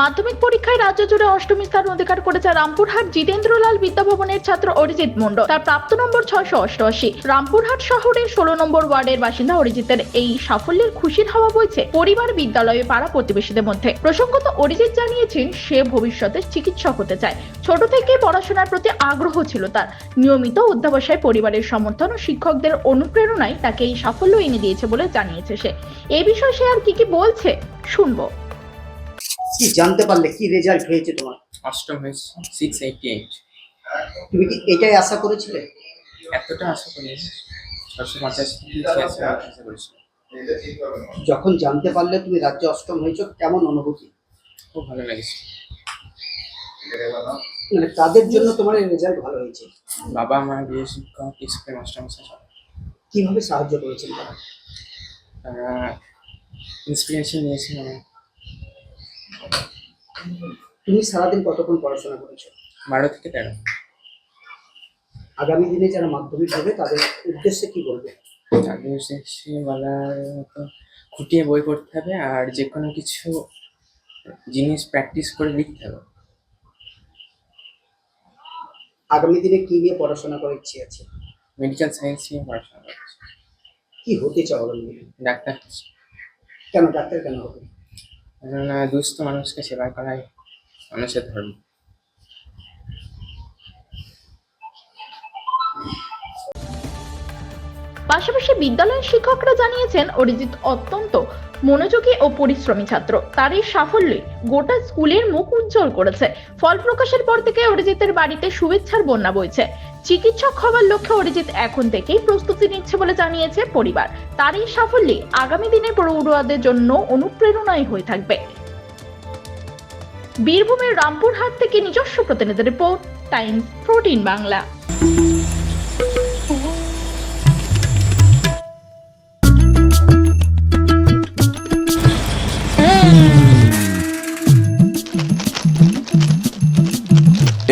মাধ্যমিক পরীক্ষায় রাজ্য জুড়ে অষ্টমী স্থান অধিকার করেছে রামপুরহাট জিতেন্দ্রলাল বিদ্যাভবনের ছাত্র অরিজিৎ মন্ডল তার প্রাপ্ত নম্বর ছয়শো অষ্টআশি। রামপুরহাট শহরের ষোলো নম্বর ওয়ার্ডের বাসিন্দা অরিজিতের এই সাফল্যের খুশির হাওয়া বইছে পরিবার বিদ্যালয়ে পাড়া প্রতিবেশীদের মধ্যে। প্রসঙ্গত অরিজিৎ জানিয়েছেন, সে ভবিষ্যতে চিকিৎসক হতে চায়। ছোট থেকে পড়াশোনার প্রতি আগ্রহ ছিল তার। নিয়মিত অধ্যাবসায় পরিবারের সমর্থন ও শিক্ষকদের অনুপ্রেরণায় তাকে এই সাফল্য এনে দিয়েছে বলে জানিয়েছে সে। এ বিষয়ে সে আর কি কি বলছে, শুনব। কি জানতে পারলে কি রেজাল্ট হয়েছে তোমার? অষ্টম হয়েছে সিক্স এইটি এইট তুমি কি এটাই আশা করেছিলে? এতটা আশা করি ছশো ছিয়াশি আশা যখন জানতে পারলে তুমি রাজ্যে অষ্টম হয়েছো কেমন অনুভূতি? খুব ভালো লেগেছে। মানে তাদের জন্য তোমার এই রেজাল্ট ভালো হয়েছে। বাবা মা গৃহ শিক্ষক স্কুলের মাস্টারমশাই কীভাবে সাহায্য করেছেন তারা? তারা ইন্সপিরেশন নিয়েছিল আমার তুমি সারাদিন কতক্ষণ পড়াশোনা করেছ? বারো থেকে তেরো। আগামী দিনে যারা মাধ্যমিক হবে তাদের উদ্দেশ্যে কি বলবে? তাদের শেষে বলার মতো খুঁটিয়ে বই পড়তে হবে আর যে কোনো কিছু জিনিস প্র্যাকটিস করে লিখতে হবে। আগামী দিনে কি নিয়ে পড়াশোনা করার ইচ্ছে আছে? মেডিকেল সায়েন্স নিয়ে পড়াশোনা করছি কি হতে চাও আগামী দিনে? ডাক্তার কেন ডাক্তার কেন হবে? দুস্থ মানুষকে সেবা করাই মানুষের ধর্ম। পাশাপাশি বিদ্যালয়ের শিক্ষকরা জানিয়েছেন, অরিজিৎ অত্যন্ত মনোযোগী ও পরিশ্রমী ছাত্র। তার এই সাফল্যে গোটা স্কুলের মুখ উজ্জ্বল করেছে। ফল প্রকাশের পর থেকে অরিজিতের বাড়িতে শুভেচ্ছার বন্যা বইছে। চিকিৎসক হওয়ার লক্ষ্যে অরিজিৎ এখন থেকেই প্রস্তুতি নিচ্ছে বলে জানিয়েছে পরিবার। তার এই সাফল্যে আগামী দিনে পড়ুয়াদের জন্য অনুপ্রেরণাই হয়ে থাকবে। বীরভূমের রামপুরহাট থেকে নিজস্ব প্রতিনিধি রিপোর্ট, টাইমস প্রোটিন বাংলা।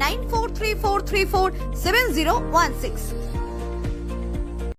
9434347016.